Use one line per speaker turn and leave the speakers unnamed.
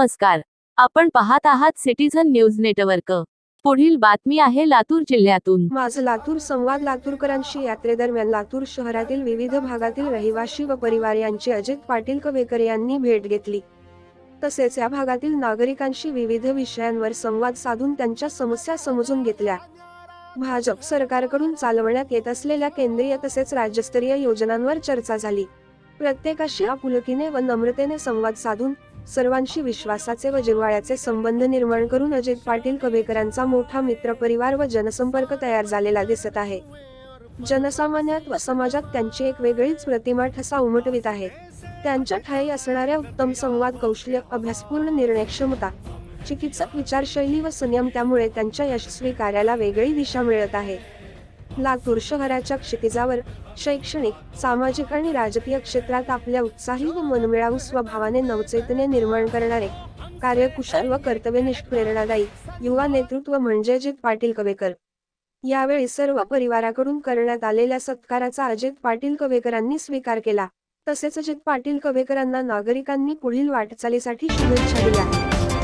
नमस्कार. आपण पाहत आहात सिटीझन न्यूज नेटवर्क. पुढील बातमी आहे लातूर जिल्ह्यातून.
माझं लातूर संवाद लातूरकरांशी यात्रेदरम्यान लातूर शहरातील विविध भागातील रहिवासी व परिवार यांची अजित पाटील कवेकर यांनी भेट घेतली. तसेच या भागातील नागरिकांशी विविध विषयांवर संवाद साधून त्यांच्या समस्या समजून घेतल्या. भाजप सरकारकडून चालवण्यात येत असलेल्या केंद्रीय तसेच राज्यस्तरीय योजनांवर चर्चा झाली. प्रत्येकाशी आपुलकीने व नम्रतेने संवाद साधून सर्वांशी विश्वासाचे व जिव्हाळ्याचे संबंध निर्माण करून अजित पाटील कवेकरांचा मोठा मित्रपरिवार व जनसंपर्क तयार झालेला दिसत आहे. जनसामान्यात व समाजात त्यांची एक वेगळीच प्रतिमा ठसा उमटवित आहे. त्यांच्या ठाई असणाऱ्या उत्तम संवाद कौशल्य अभ्यासपूर्ण निर्णय क्षमता चिकित्सक विचारशैली व संयम त्यामुळे त्यांच्या यशस्वी कार्याला वेगळी दिशा मिळत आहे. लातूर शहराच्या क्षितिजावर शैक्षणिक सामाजिक आणि राजकीय क्षेत्रात आपल्या उत्साही व मनमिळावू स्वभावाने नवचैतन्य निर्माण करणारे कार्यकुशल व कर्तव्यनिष्ठ प्रेरणादायी युवा नेतृत्व म्हणजे अजित पाटील कवेकर. यावेळी सर्व परिवाराकडून करण्यात आलेल्या सत्काराचा अजित पाटील कवेकरांनी स्वीकार केला. तसेच अजित पाटील कवेकरांना नागरिकांनी पुढील वाटचालीसाठी शुभेच्छा दिल्या.